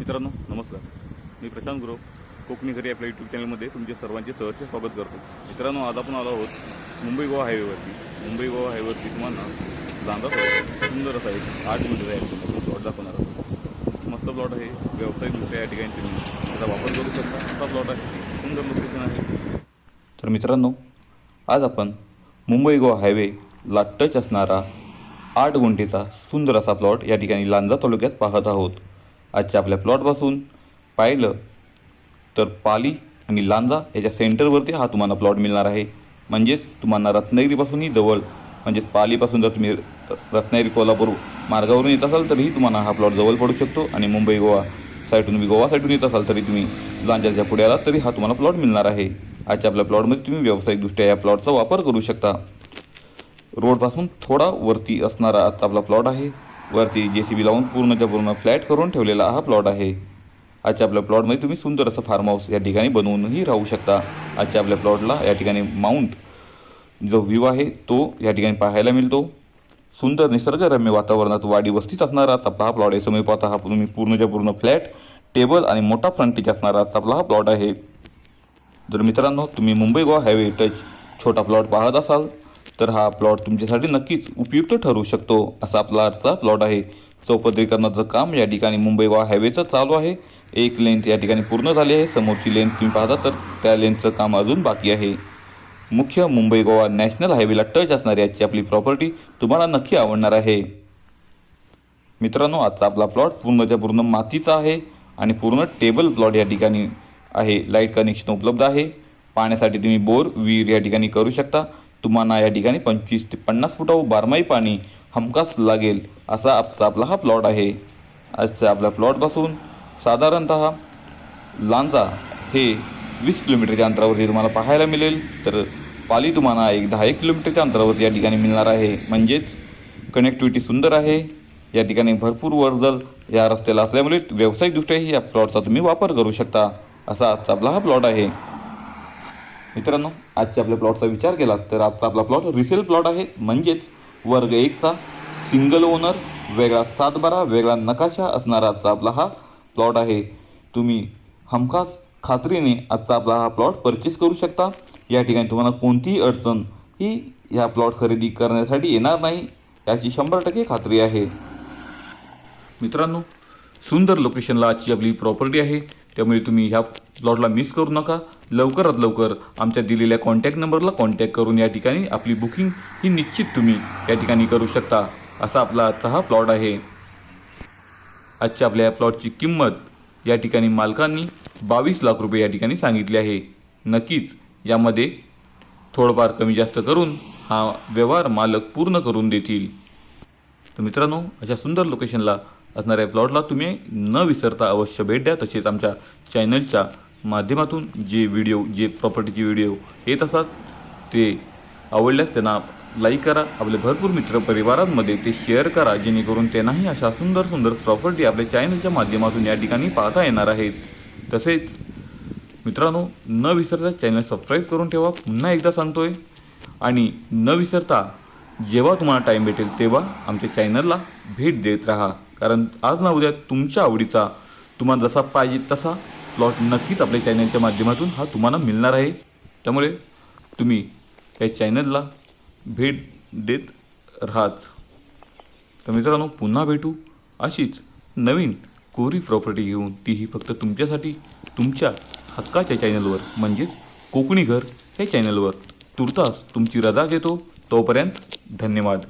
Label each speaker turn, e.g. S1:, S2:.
S1: मित्रांनो नमस्कार. मी प्रशांत गुरव कोकणी घरी आपल्या यूट्यूब चॅनलमध्ये तुमचे सर्वांचे सहर्ष स्वागत करतो. मित्रांनो आज आपण आलो आहोत मुंबई गोवा हायवेवरती. मुंबई गोवा हायवेवरती तुम्हाला लांजा सुंदर असा एक आठ मिनिटचा आहे. प्लॉट दाखवणार आहोत. मस्त प्लॉट आहे. व्यावसायिकदृष्ट्या या ठिकाणी तुम्ही त्याचा वापर करू शकता. असा प्लॉट आहे. सुंदर लोकेशन आहे. तर मित्रांनो आज आपण मुंबई गोवा हायवेला टच असणारा आठ गुंठेचा सुंदर असा प्लॉट या ठिकाणी लांजा तालुक्यात पाहत आहोत. आजच्या आपल्या प्लॉटपासून पाहिलं तर पाली आणि लांजा याच्या सेंटरवरती हा तुम्हाला प्लॉट मिळणार आहे. म्हणजेच तुम्हाला रत्नागिरीपासूनही जवळ म्हणजेच पालीपासून जर तुम्ही रत्नागिरी कोल्हापूर मार्गावरून येत असाल तरीही तुम्हाला हा प्लॉट जवळ पडू शकतो. आणि मुंबई गोवा साईडून तुम्ही गोवा साईडून येत असाल तरी तुम्ही लांजाच्या पुढे आलात तरी हा तुम्हाला प्लॉट मिळणार आहे. आजच्या आपल्या प्लॉटमध्ये तुम्ही व्यावसायिकदृष्ट्या या प्लॉटचा वापर करू शकता. रोडपासून थोडा वरती असणारा आजचा आपला प्लॉट आहे. वरती जे सी बी लावून पूर्णच्या पूर्ण फ्लॅट करून ठेवलेला हा प्लॉट आहे. आजच्या आपल्या प्लॉटमध्ये तुम्ही सुंदर असं फार्म हाऊस या ठिकाणी बनवूनही राहू शकता. आजच्या आपल्या प्लॉटला या ठिकाणी माउंट जो व्ह्यू आहे तो या ठिकाणी पाहायला मिळतो. सुंदर निसर्गरम्य वातावरणात वाडी वस्तीत असणारा आपला हा प्लॉट आहे. समोर पाहता हा तुम्ही पूर्णच्या पूर्ण फ्लॅट टेबल आणि मोठा फ्रंटेज असणारा आपला हा प्लॉट आहे. जर मित्रांनो तुम्ही मुंबई गोवा हायवे टच छोटा प्लॉट पाहत असाल. तर हा प्लॉट तुमच्यासाठी नक्कीच उपयुक्त ठरू शकतो असा आपला आजचा प्लॉट आहे. चौपदरीकरणाचं काम या ठिकाणी मुंबई गोवा हायवेचं चालू आहे. एक लेंथ या ठिकाणी पूर्ण झाली आहे. समोरची लेंथ तुम्ही पाहता तर त्या लेंथचं काम अजून बाकी आहे. मुख्य मुंबई गोवा नॅशनल हायवेला टच असणारी आजची आपली प्रॉपर्टी तुम्हाला नक्की आवडणार आहे. मित्रांनो आजचा आपला प्लॉट पूर्णच्या पूर्ण मातीचा आहे आणि पूर्ण टेबल प्लॉट या ठिकाणी आहे. लाइट कनेक्शन उपलब्ध आहे. पाण्यासाठी तुम्ही बोर विहीर या ठिकाणी करू शकता. तुम्हाला या ठिकाणी पंचवीस ते पन्नास फुटावर बारमाही पाणी हमखास लागेल असा आजचा आपला हा प्लॉट आहे. आजच्या आपल्या प्लॉटपासून साधारणत लांजा हे वीस किलोमीटरच्या अंतरावरती तुम्हाला पाहायला मिळेल. तर पाली तुम्हाला एक दहा एक किलोमीटरच्या अंतरावरती या ठिकाणी मिळणार आहे. म्हणजेच कनेक्टिव्हिटी सुंदर आहे. या ठिकाणी भरपूर वर्दल या रस्त्याला असल्यामुळे व्यावसायिकदृष्ट्याही या प्लॉटचा तुम्ही वापर करू शकता. असा आजचा आपला हा प्लॉट आहे. मित्रांनो आजच्या आपल्या प्लॉटचा विचार केला तर आजचा आपला प्लॉट रिसेल प्लॉट आहे. म्हणजेच वर्ग एकचा सिंगल ओनर वेगळा सातबारा वेगळा नकाशा असणारा आजचा आपला हा प्लॉट आहे. तुम्ही हमखास खात्रीने आजचा आपला हा प्लॉट परचेस करू शकता. या ठिकाणी तुम्हाला कोणतीही अडचण ही ह्या प्लॉट खरेदी करण्यासाठी येणार नाही याची शंभर टक्के खात्री आहे. मित्रांनो सुंदर लोकेशनला आजची आपली प्रॉपर्टी आहे. त्यामुळे तुम्ही ह्या प्लॉटला मिस करू नका. लवकरात लवकर आमच्या दिलेल्या कॉन्टॅक्ट नंबरला कॉन्टॅक्ट करून या ठिकाणी आपली बुकिंग ही निश्चित तुम्ही या ठिकाणी करू शकता. असा आपला आजचा हा प्लॉट आहे. आजच्या आपल्या या प्लॉटची किंमत या ठिकाणी मालकांनी बावीस लाख रुपये या ठिकाणी सांगितले आहे. नक्कीच यामध्ये थोडंफार कमी जास्त करून हा व्यवहार मालक पूर्ण करून देतील. तर मित्रांनो अशा सुंदर लोकेशनला असणाऱ्या प्लॉटला तुम्ही न विसरता अवश्य भेट द्या. तसेच आमच्या चॅनलच्या माध्यमातून जे व्हिडिओ जे प्रॉपर्टीचे व्हिडिओ येत असतात ते आवडल्यास त्यांना लाईक करा. आपले भरपूर मित्र परिवारांमध्ये ते शेअर करा जेणेकरून त्यांनाही अशा सुंदर सुंदर प्रॉपर्टी आपल्या चॅनलच्या माध्यमातून या ठिकाणी पाहता येणार आहेत. तसेच मित्रांनो न विसरता चॅनल सबस्क्राईब करून ठेवा. पुन्हा एकदा सांगतोय आणि न विसरता जेव्हा तुम्हाला टाईम भेटेल तेव्हा आमच्या चॅनलला भेट देत राहा. कारण आज ना उद्या तुमच्या आवडीचा तुम्हाला जसा पाहिजे तसा प्लॉट नक्कीच आपल्या चॅनलच्या माध्यमातून हा तुम्हाला मिळणार आहे. त्यामुळे तुम्ही या चॅनलला भेट देत राहाच तर मित्रांनो पुन्हा भेटू अशीच नवीन कोरी प्रॉपर्टी घेऊन. तीही फक्त तुमच्यासाठी तुमच्या हक्काच्या चॅनलवर म्हणजेच कोकणी घर या चॅनलवर तुर्तास तुमची रजा घेतो तोपर्यंत धन्यवाद.